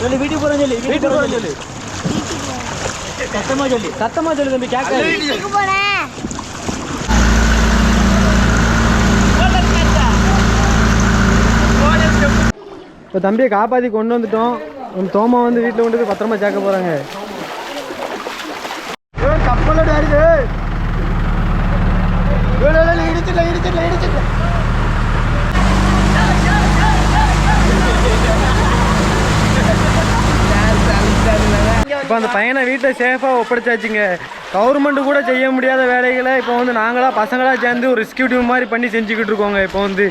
சொல்லி வீட்டுக்கு போறேன் சொல்லி வீட்டுக்கு போறேன் சொல்லி. சத்தமா சொல்லி சத்தமா சொல்லி தம்பி கேட்காது. வீட்டுக்கு போறேன். இப்போ தம்பியை காப்பாற்றி கொண்டு வந்துட்டோம். உன் தோமா வந்து வீட்டில் கொண்டு போய் பத்திரமா சேர்க்க போகிறாங்க இப்போ அந்த பையனை வீட்டை சேஃபாக ஒப்படைச்சாச்சுங்க. கவர்மெண்ட்டு கூட செய்ய முடியாத வேலைகளை இப்போ வந்து நாங்களாக பசங்களாக சேர்ந்து ஒரு ரெஸ்கியூ டீம் மாதிரி பண்ணி செஞ்சுக்கிட்டு இருக்கோங்க இப்போ வந்து.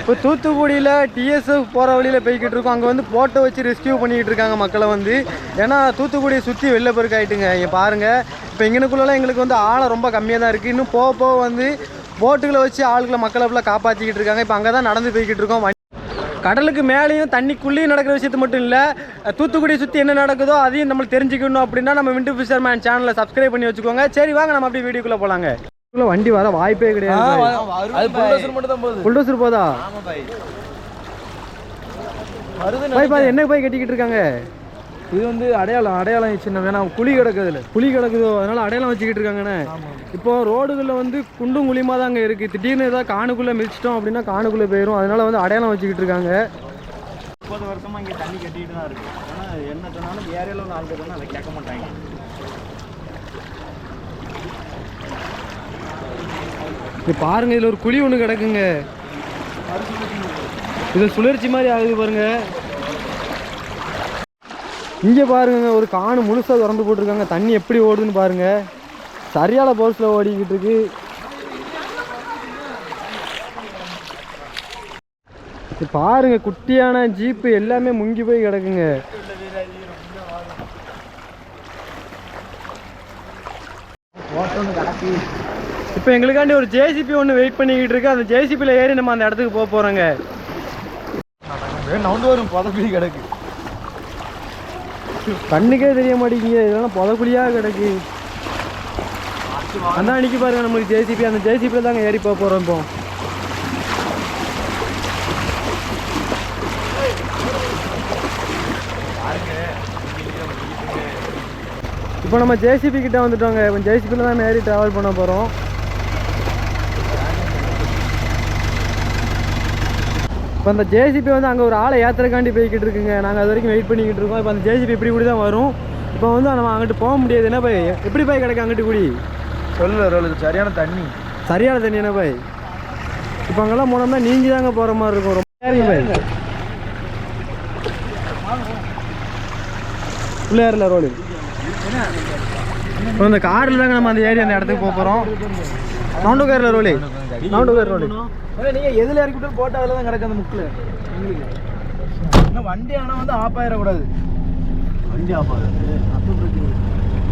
இப்போ தூத்துக்குடியில் டிஎஸ்எஃப் போகிற வழியில் போய்கிட்டு இருக்கோம். அங்கே வந்து போட்டை வச்சு ரெஸ்கியூ பண்ணிக்கிட்டு இருக்காங்க மக்களை வந்து. ஏன்னா தூத்துக்குடியை சுற்றி வெளில பெருக்காயிட்டுங்க இங்கே பாருங்கள் இப்போ இங்கனுக்குள்ளெல்லாம் எங்களுக்கு வந்து ஆழம் ரொம்ப கம்மியாக தான் இருக்குது இன்னும் போக போக வந்து போட்டுகளை வச்சு ஆளுகளை மக்களை ஃபுல்லாக காப்பாற்றிக்கிட்டு இருக்காங்க. இப்போ அங்கே தான் நடந்து போய்கிட்டு இருக்கோம். கடலுக்கு மேலேயும் தண்ணிக்குள்ளேயும் நடக்கிற விஷயத்து மட்டும் இல்லை தூத்துக்குடியை சுற்றி என்ன நடக்குதோ அதையும் நம்மளுக்கு தெரிஞ்சுக்கணும் அப்படின்னா நம்ம விண்டு ஃபிஷர்மேன் சேனலை சப்ஸ்கிரைப் பண்ணி வச்சுக்கோங்க. சரி வாங்க நம்ம அப்படியே வீடியோக்குள்ளே போகலாங்க வண்டி வர வாய்ப்பே கிடையாது. புல்டோசர் போதா? என்ன பாய் கட்டிக்கிட்டு இருக்காங்க? இது வந்து அடையாளம் அடையாளம் சின்ன வேணா குழி கிடக்குதுல புலி கிடக்குதோ அதனால அடையாளம் வச்சுக்கிட்டு இருக்காங்கண்ணே. இப்போ ரோடுகளில் வந்து குண்டும் குழியுமா தாங்க இருக்கு. திடீர்னு ஏதாவது காணுக்குள்ளே மிதிச்சிட்டோம் அப்படின்னா காணுக்குள்ளே போயிடும் அதனால வந்து அடையாளம் வச்சுக்கிட்டு இருக்காங்க. முப்பது வருஷமா இங்க தண்ணி கட்டிட்டு தான் இருக்கு. ஆனா என்ன சொன்னாலும் ஏரியால உள்ள ஆளுக்கு சொன்னா அதை கேட்க மாட்டாங்க. இது பாருங்க இதில் ஒரு குழி ஒன்று கிடக்குங்க. இது சுழற்சி மாதிரி ஆகுது பாருங்க. இங்கே பாருங்க ஒரு காணு முழுசாக திறந்து போட்டிருக்காங்க. தண்ணி எப்படி ஓடுதுன்னு பாருங்கள் சரியான போர்ஸில் ஓடிக்கிட்டு இருக்கு. பாருங்க குட்டியான ஜீப்பு எல்லாமே முங்கி போய் கிடக்குங்க. இப்போ எங்களுக்காண்டி ஒரு ஜேசிபி ஒன்று வெயிட் பண்ணிக்கிட்டு இருக்கு. அந்த ஜேசிபியில் ஏறி நம்ம அந்த இடத்துக்கு போக போகிறோங்க நவுண்டு வரும் புதப்பி கிடக்கு. கண்ணுக்கே தெரிய மாட்டேங்குது. இதெல்லாம் புதக்குழியாக கிடக்கு. அந்த அன்னைக்கு பாருங்க. நம்மளுக்கு ஜேசிபி அந்த ஜேசிபியில் தாங்க ஏறி போக போகிறோம் இப்போ. இப்போ நம்ம ஜேசிபி கிட்டே வந்துட்டோங்க. இப்போ ஜேசிபியில் தான் ஏறி ட்ராவல் பண்ண போகிறோம் இப்போ அந்த ஜேசிபி வந்து அங்கே ஒரு ஆளை ஏற்றுறக்காண்டி போய்கிட்டு இருக்குங்க. நாங்கள் அது வரைக்கும் வெயிட் பண்ணிக்கிட்டு இருக்கோம். இப்போ அந்த ஜேசிபி இப்படி கூடி தான் வரும். இப்போ வந்து நம்ம அங்கிட்டு போக முடியாது. என்ன போய் எப்படி போய் கிடக்கு அங்கிட்டு கூடி? சொல்லு ரோலுக்கு சரியான தண்ணி. சரியான தண்ணி என்ன போய் இப்போ அங்கெல்லாம் போனோம்னா நீங்கி தாங்க போகிற மாதிரி இருக்கும். ரொம்ப போய் ஏறல ரோடு. இப்போ இந்த காரில் தாங்க நம்ம அந்த ஏரியா அந்த இடத்துக்கு போக போகிறோம் நவுண்டு காரில் ரோடு நவுண்டு கார் ரோடு நீங்க எதுல இறக்கி விட்டு போட்டா அதில் தான் கிடக்கு அந்த முக்கில். இன்னும் வண்டி ஆனால் வந்து ஆஃப் ஆயிடக்கூடாது வண்டி ஆப்பாது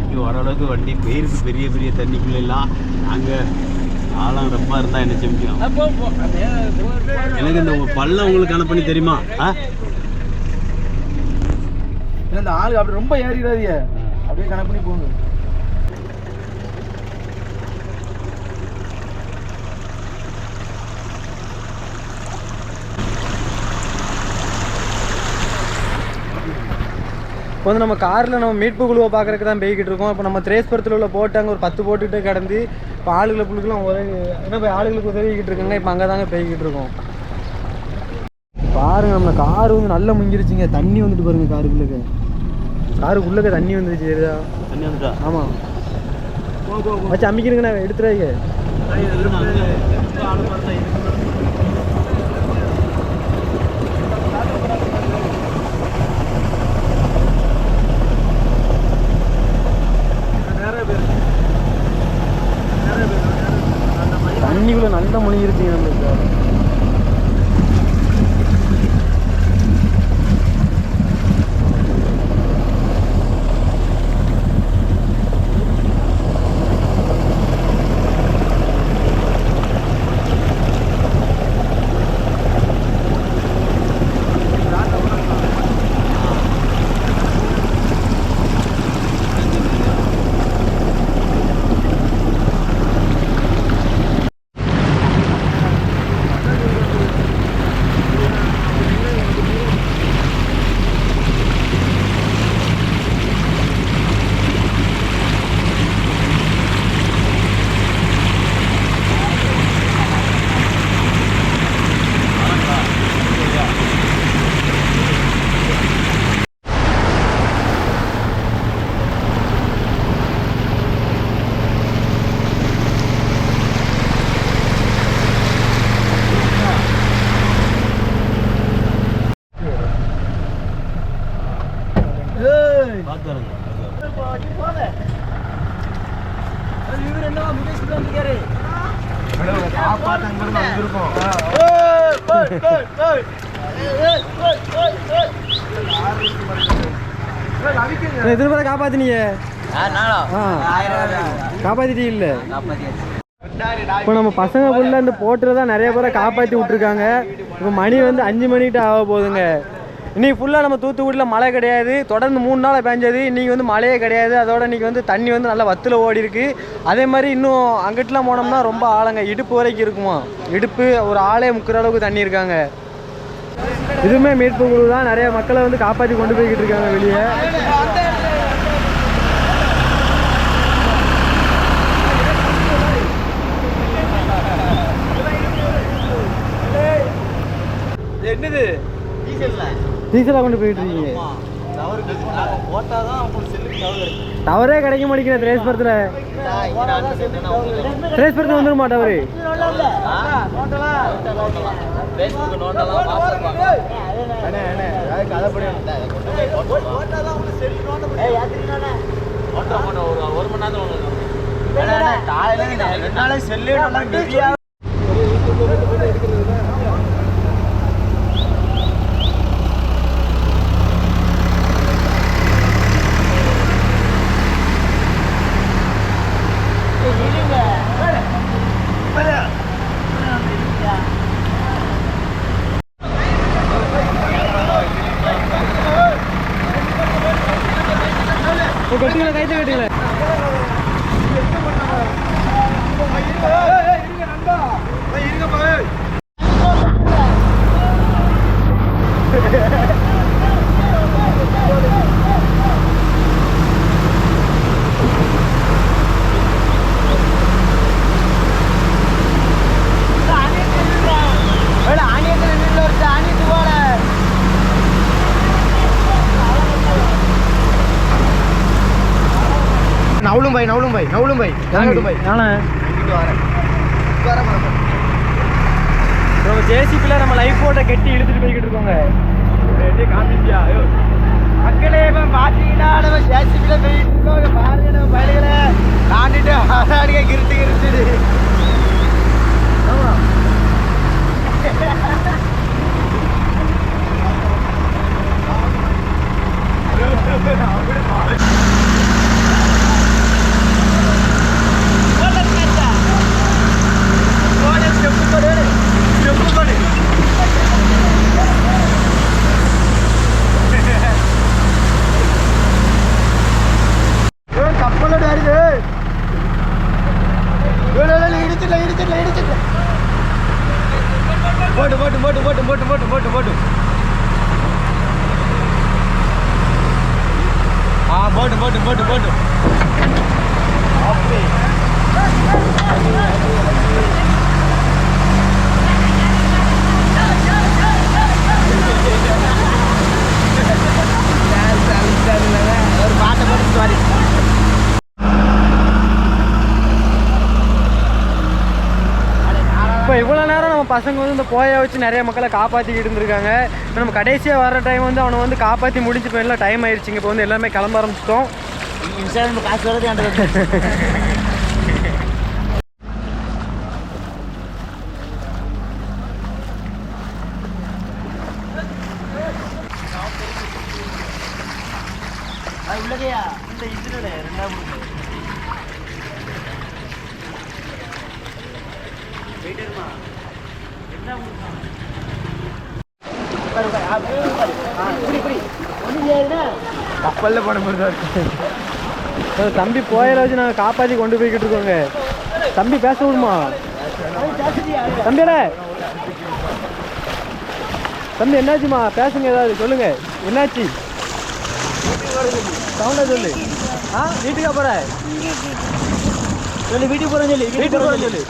இங்கே ஓரளவுக்கு வண்டி போயிருக்கு பெரிய பெரிய தண்ணிக்குள்ள எல்லாம் அங்கே ஆழம் ரொம்ப இருந்தால் என்ன செமிக்கும் எனக்கு இந்த பள்ளம் உங்களுக்கு பண்ணி தெரியுமா? ஆ? இல்லை இந்த ஆளு அப்படி ரொம்ப ஏறிடாதீங்க. அப்படியே கணக்கு பண்ணி போங்க. இப்போ வந்து நம்ம காரில் நம்ம மீட்பு குழுவை பார்க்கறதுக்கு தான் போய்கிட்டு இருக்கோம். இப்போ நம்ம திரேஸ்புரத்தில் உள்ள போட்டு அங்கே ஒரு பத்து போட்டுக்கிட்டே கடந்து இப்போ ஆளுகளை புழுக்கெல்லாம் உதவி என்ன போய் ஆளுகளுக்கு உதவிக்கிட்டு இருக்காங்க இப்போ அங்கே தாங்க போய்கிட்டு இருக்கோம். பாருங்க நம்ம கார் வந்து நல்லா முங்கிருச்சுங்க. தண்ணி வந்துட்டு பாருங்க காருக்குள்ளே காருக்குள்ளே தண்ணி வந்துருச்சு சரிதா தண்ணி வந்துட்டா? ஆமாம் வச்சு அமைக்கிறீங்கண்ணா எடுத்துறாங்க அங்கிருந்து வந்திருக்கோம் எத்தனை பேரை காப்பாத்தினீங்க காப்பாத்திட்டீங்க இல்ல இப்போ நம்ம பசங்க ஃபுல்லாக இந்த போட்டில் தான் நிறைய பேரை காப்பாற்றி விட்ருக்காங்க இப்போ மணி வந்து அஞ்சு மணிக்கிட்ட ஆக போகுதுங்க. இன்னைக்கு ஃபுல்லாக நம்ம தூத்துக்குடியில் மழை கிடையாது. தொடர்ந்து மூணு நாளாக பேஞ்சது. இன்றைக்கி வந்து மழையே கிடையாது. அதோட இன்றைக்கி வந்து தண்ணி வந்து நல்லா வத்தில் ஓடி இருக்கு. அதே மாதிரி இன்னும் அங்கிட்டலாம் போனோம்னா ரொம்ப ஆழங்க. இடுப்பு வரைக்கும் இருக்குமா? இடுப்பு ஒரு ஆளே முக்கிற அளவுக்கு தண்ணி இருக்காங்க. இதுவுமே மீட்பு குழு தான். நிறைய மக்களை வந்து காப்பாற்றி கொண்டு போய்கிட்டு இருக்காங்க வெளியே. என்னது? டீசலாக கொண்டு போயிட்டு இருக்கீங்க. டவரே கிடைக்க மாட்டேங்கிற திரேஸ்புரத்தில் திரேஸ்புரத்தில் வந்துருமா டவரு? கட்டுங்களா நவுலும் பாய் நவுலும் பாய் நவுலும் பாய் நவுலும் பாய் நானே ஜேசிபியில் நம்ம லைஃப் போட்ட கெட்டி இழுத்துட்டு போய்கிட்டு இருக்கோங்க. மக்களே பசங்க வந்து இந்த போயை வச்சு நிறைய மக்களை காப்பாற்றிக்கிட்டு இருந்திருக்காங்க. இப்போ நம்ம கடைசியாக வர டைம் வந்து அவனை வந்து காப்பாற்றி முடிஞ்சு இப்போ எல்லாம் டைம் ஆயிடுச்சுங்க இப்போ வந்து எல்லாமே கிளம்ப ஆரம்பிச்சிட்டோம். இன்ஸ்டாகிராம் காசு வரது உள்ளதையா? இந்த இதுல ரெண்டாவது கப்பல்ல போன மாதிரி தான் இருக்கு. தம்பி போயிட வச்சு நாங்கள் காப்பாற்றி கொண்டு போய்கிட்டு இருக்கோங்க. தம்பி பேச விடுமா? தம்பியடே தம்பி என்னாச்சுமா? பேசுங்க ஏதாவது சொல்லுங்க. என்னாச்சு? சவுண்டா சொல்லு. ஆ வீட்டுக்கா போற? சொல்லு வீட்டுக்கு போறேன் சொல்லி வீட்டுக்கு போற சொல்லு.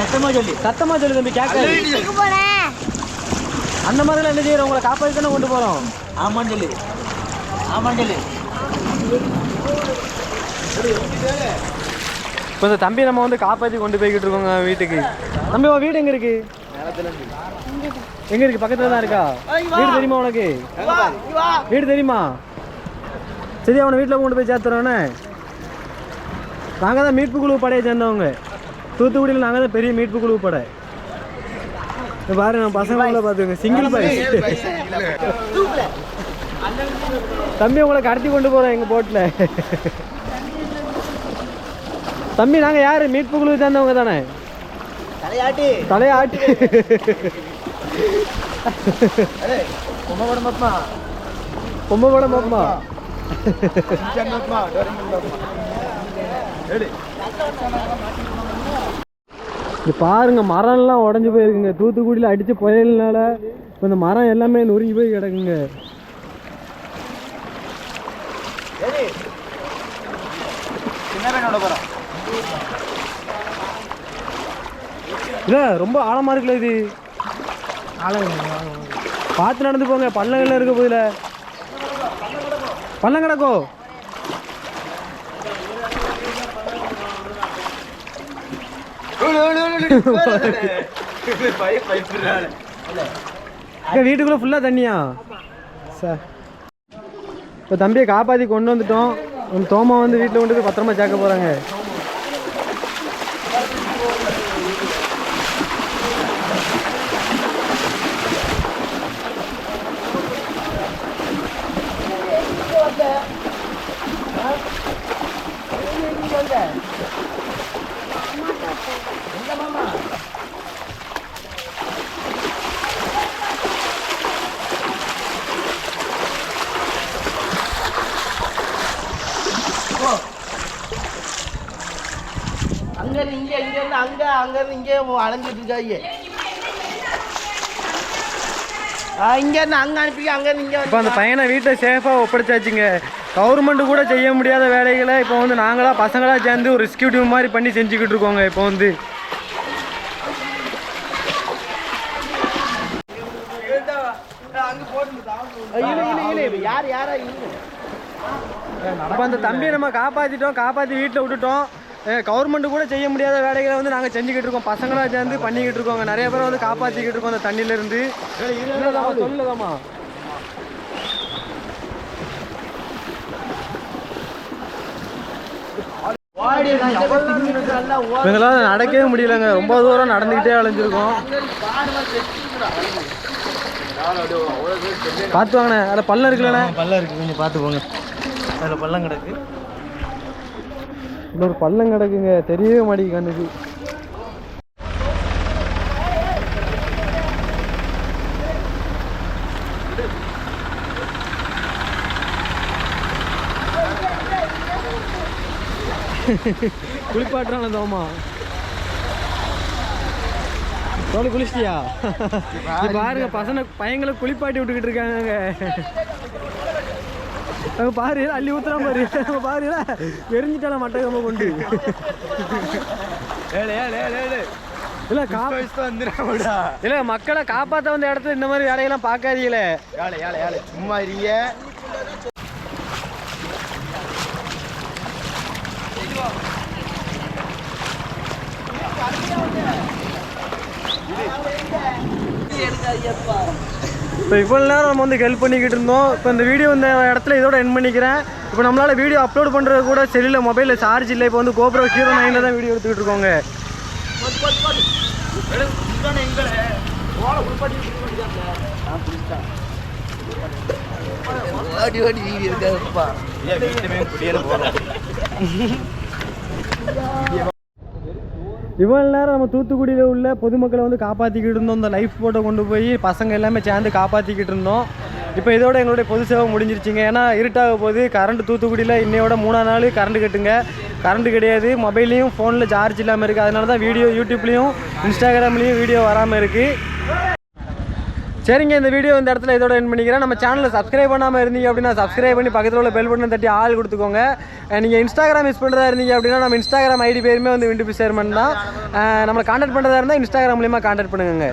சத்தமா சொல்லி. சத்தமா சொல்லு தம்பி போறேன் அந்த மாதிரிலாம் என்ன செய்யறோம் உங்களை காப்பாற்றி தானே கொண்டு போறோம். ஆமான்னு சொல்லு. ஆமான்னு சொல்லு. இப்போ இந்த தம்பி நம்ம வந்து காப்பாற்றி கொண்டு போய்கிட்டு இருக்கோங்க வீட்டுக்கு. தம்பி உன் வீடு எங்க இருக்கு? எங்க இருக்கு? பக்கத்துல தான் இருக்கா? வீடு தெரியுமா உனக்கு? வீடு தெரியுமா? சரி அவனை வீட்டில் கொண்டு போய் சேர்த்துறோன்னே நாங்கள் தான் மீட்பு குழு படையை சேர்ந்தவங்க. தூத்துக்குடியில் நாங்கள் தான் பெரிய மீட்பு குழு படை பாரு நம்ம பசங்கள பார்த்துங்க சிங்கிள் பாய்ஸ் தம்பி உங்களை கடத்தி கொண்டு போகிறோம் எங்கள் போட்டில் தம்பி நாங்கள் யார்? மீட்பு குழு சேர்ந்தவங்க தானே? தலையாட்டி. தலையாட்டி. கும்பகோணம் இது பாருங்க மரம்லாம் உடஞ்சி போயிருக்குங்க. தூத்துக்குடியில் அடிச்சு புயல்னால இப்போ இந்த மரம் எல்லாமே நொறுங்கி போய் கிடக்குங்க. இல்லை ரொம்ப ஆழமா இருக்குல்ல இது? பார்த்து நடந்து போங்க பள்ளங்கள்ல இருக்க போதில். பள்ளம் கிடக்கோ? வீட்டுக்குள்ளே ஃபுல்லாக தண்ணியா? சார். இப்போ தம்பியை காப்பாற்றி கொண்டு வந்துட்டோம். உன் தோமா வந்து வீட்டில் கொண்டு போய் பத்திரமா சேர்க்க போகிறாங்க அங்க இருந்து இங்கே இங்க இருந்து அங்க அங்க இருந்து இங்கே அலைஞ்சிட்டு இருக்காங்க ஆ, இங்க அங்க அனுப்பி அங்கேருந்து இருந்து இப்போ அந்த பையனை வீட்டை சேஃபாக ஒப்படைச்சாச்சுங்க. கவர்மெண்ட் கூட செய்ய முடியாத வேலைகளை இப்போ வந்து நாங்களாக பசங்களாக சேர்ந்து ஒரு ரெஸ்கியூ டீம் மாதிரி பண்ணி செஞ்சுக்கிட்டு இருக்கோங்க இப்போ வந்து அப்போ அந்த தம்பியை நம்ம காப்பாற்றிட்டோம் காப்பாற்றி வீட்டில் விட்டுட்டோம் கவர்மெண்ட் கூட செய்ய முடியாத வேலைகளை வந்து நாங்கள் செஞ்சுக்கிட்டு இருக்கோம் பசங்களாக சேர்ந்து பண்ணிக்கிட்டு இருக்கோங்க நிறைய பேரை வந்து காப்பாற்றிக்கிட்டு இருக்கோம் அந்த தண்ணியிலேருந்து சொல்லலாமா இவங்களால நடக்கவே முடியலங்க. ரொம்ப தூரம் நடந்துக்கிட்டே அலைஞ்சிருக்கோம். பார்த்து வாங்கண்ணே. அதில் பள்ளம் இருக்குல்லண்ணே. பள்ளம் இருக்கு. கொஞ்சம் பார்த்து போங்க. அதில் பள்ளம் கிடக்கு. இன்னொரு பள்ளம் கிடக்குங்க. தெரியவே மாட்டேங்குது கண்ணுக்கு. குளிப்பாட்டுறாங்க தோமா தோழி குளிச்சிட்டியா? இது பாருங்க பசங்க பையங்களை குளிப்பாட்டி விட்டுக்கிட்டு இருக்காங்க அங்க பாரு அள்ளி ஊத்துறான் பாரு. அங்க பாரு எரிஞ்சிட்டால கொண்டு. ஏழு ஏழு ஏழு இல்ல கா வந்துடுறா இல்ல மக்களை காப்பாத்த வந்த இடத்துல இந்த மாதிரி வேலையெல்லாம் ஏழு சும்மா இருங்க இப்போ இவ்வளோ நேரம் நம்ம வந்து ஹெல்ப் பண்ணிக்கிட்டு இருந்தோம். இப்போ இந்த வீடியோ இந்த இடத்துல இதோட என் பண்ணிக்கிறேன். இப்போ நம்மளால் வீடியோ அப்லோட் பண்ணுறது கூட செல்லில் மொபைலில் சார்ஜ் இல்லை. இப்போ வந்து கோப்ரோ ஹீரோ நைனில் தான் வீடியோ எடுத்துக்கிட்டு இருக்கோங்க. ஓடி ஓடி வீடி இருக்காதுப்பா இவ்வளோ நேரம் நம்ம தூத்துக்குடியில் உள்ள பொதுமக்களை வந்து காப்பாற்றிக்கிட்டு இருந்தோம். இந்த லைஃப் போட்டை கொண்டு போய் பசங்க எல்லாமே சேர்ந்து காப்பாற்றிக்கிட்டு இருந்தோம். இப்போ இதோட எங்களுடைய பொது சேவை முடிஞ்சிருச்சுங்க. ஏன்னா இருட்டாக போகுது. கரண்ட் தூத்துக்குடியில் இன்னையோட மூணா நாள் கரண்ட் கட்டுங்க. கரண்ட் கிடையாது. மொபைல்லையும் ஃபோனில் சார்ஜ் இல்லாமல் இருக்குது அதனால தான் வீடியோ யூடியூப்லேயும் இன்ஸ்டாகிராம்லேயும் வீடியோ வராமல் இருக்குது சரிங்க இந்த வீடியோ இந்த இடத்துல இதோட என் பண்ணிக்கிறேன். நம்ம சேனலில் சப்ஸ்கிரைப் பண்ணாமல் இருந்தீங்க அப்படின்னா சப்ஸ்கிரைப் பண்ணி பக்கத்தில் உள்ள பெல் பட்டன் தட்டி ஆள் கொடுத்துக்கோங்க. நீங்கள் இன்ஸ்டாகிராம் யூஸ் பண்ணுறதா இருந்தீங்க அப்படின்னா நம்ம இன்ஸ்டாகிராம் ஐடி பேருமே வந்து விண்டு சேர்மன் தான். நம்மளை காண்டாக்ட் பண்ணுறதா இருந்தால் இன்ஸ்டாகிராம் மூலியமாக காண்டாக்ட் பண்ணுங்க